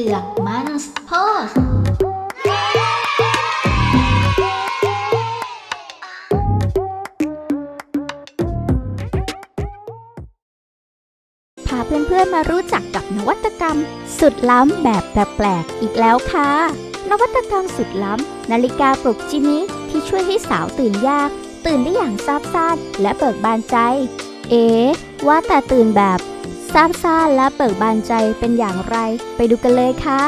ผือกมันส์โพสพาเพื่อนๆมารู้จักกับนวัตกรรม สุดล้ำแบบแปลกๆอีกแล้วค่ะ นวัตกรรมสุดล้ำ นาฬิกาปลุกจิมิที่ช่วยให้สาวตื่นยาก ตื่นได้อย่างซาบซ่านและเบิกบานใจ เอ๋ว่าแต่ตื่นแบบ ซาบซ่านและเบิกบานใจเป็นอย่างไร ไปดูกันเลยค่ะ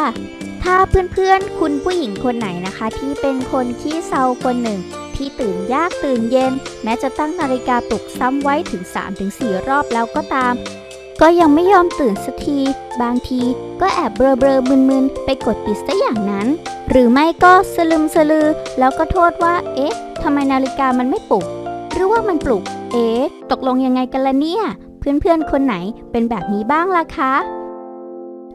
ถ้าเพื่อนๆ คุณผู้หญิงคนไหนนะคะ ที่เป็นคนขี้เซาคนหนึ่ง ที่ตื่นยากตื่นเย็น แม้จะตั้งนาฬิกาปลุกซ้ำไว้ถึง 3-4 รอบแล้วก็ตาม ก็ยังไม่ยอมตื่นสักที บางทีก็แอบเบลอเบลอๆมึนๆ ไปกดปิดซะอย่างนั้น หรือไม่ก็สลึมสลือ แล้วก็โทษว่า เอ๊ะทำไมนาฬิกามันไม่ปลุก หรือว่ามันปลุก เอ๊ะตกลงยังไงกันละเนี่ย เพื่อนๆคนไหนเป็นแบบนี้บ้างล่ะคะ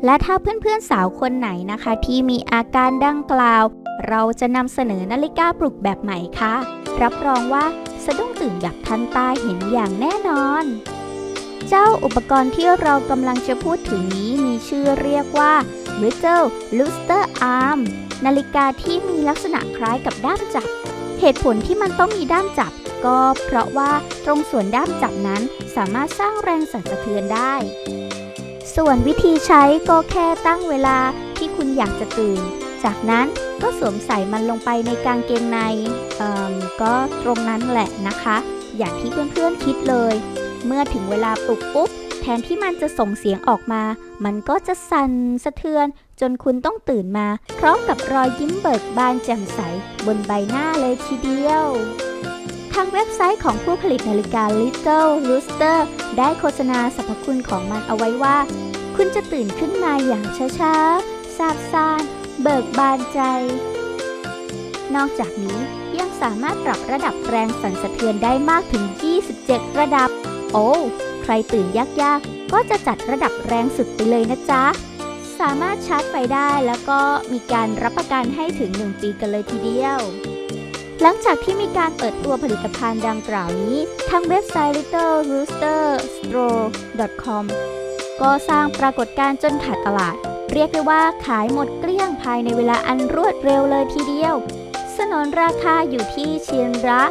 และถ้าเพื่อนๆสาวคนไหนนะคะ ที่มีอาการดังกล่าว เราจะนำเสนอนาฬิกาปลุกแบบใหม่ค่ะ รับรองว่าสะดุ้งตื่นแบบทันตาเห็นอย่างแน่นอน เจ้าอุปกรณ์ที่เรากำลังจะพูดถึงนี้มีชื่อเรียกว่า Little Luster Arm นาฬิกาที่มีลักษณะคล้ายกับด้ามจับ เหตุผลที่มันต้องมีด้ามจับ ก็เพราะว่าตรงส่วนด้ามจับนั้นสามารถสร้างแรงสั่นสะเทือนได้ ส่วนวิธีใช้ก็แค่ตั้งเวลาที่คุณอยากจะตื่น จากนั้นก็สวมใส่มันลงไปในกางเกงในเอ่อก็ตรงนั้นแหละนะคะ อย่างที่เพื่อนๆคิดเลย เมื่อถึงเวลาปลุกปุ๊บแทนที่มันจะส่งเสียงออกมา มันก็จะสั่นสะเทือน จนคุณต้องตื่นมา พร้อมกับรอยยิ้มเบิกบานแจ่มใสบนใบหน้าเลยทีเดียวางเว็บไซต์ของผู้ผลิตนาฬิกา Little Rooster ได้โฆษณาสรรพคุณของมันเอาไว้ว่า คุณจะตื่นขึ้นมาอย่างช้าๆซาบซ่านเบิกบานใจ นอกจากนี้ยังสามารถปรับระดับแรงสั่นสะเทือนได้มากถึง 27 ระดับ โอ้ใครตื่นยากๆ ก็จะจัดระดับแรงสุดไปเลยนะจ๊ะ สามารถชาร์จไฟได้แล้วก็มีการรับประกันให้ถึง 1 ปีกันเลยทีเดียว หลังจากที่มีการเปิดตัวผลิตภัณฑ์ดังกล่าวนี้ ทางเว็บไซต์ little-rooster-store.com ก็สร้างปรากฏการณ์จนขาดตลาด เรียกได้ว่าขายหมดเกลี้ยงภายในเวลาอันรวดเร็วเลยทีเดียว สนนราคาอยู่ที่ชิ้นละ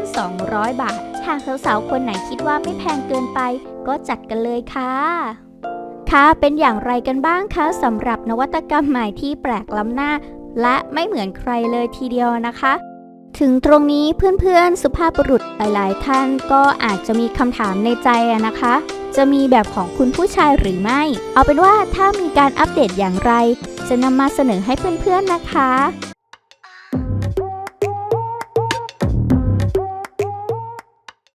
3,200 บาท หากสาวๆคนไหนคิดว่าไม่แพงเกินไป ก็จัดกันเลยค่ะค่ะเป็นอย่างไรกันบ้างคะสำหรับนวัตกรรมใหม่ที่แปลกล้ำหน้า และไม่เหมือนใครเลยทีเดียวนะคะ ถึงตรงนี้เพื่อนๆสุภาพบุรุษหลายๆ ท่านก็อาจจะมีคำถามในใจนะคะ จะมีแบบของคุณผู้ชายหรือไม่ เอาเป็นว่าถ้ามีการอัปเดตอย่างไร จะนำมาเสนอให้เพื่อนๆนะคะ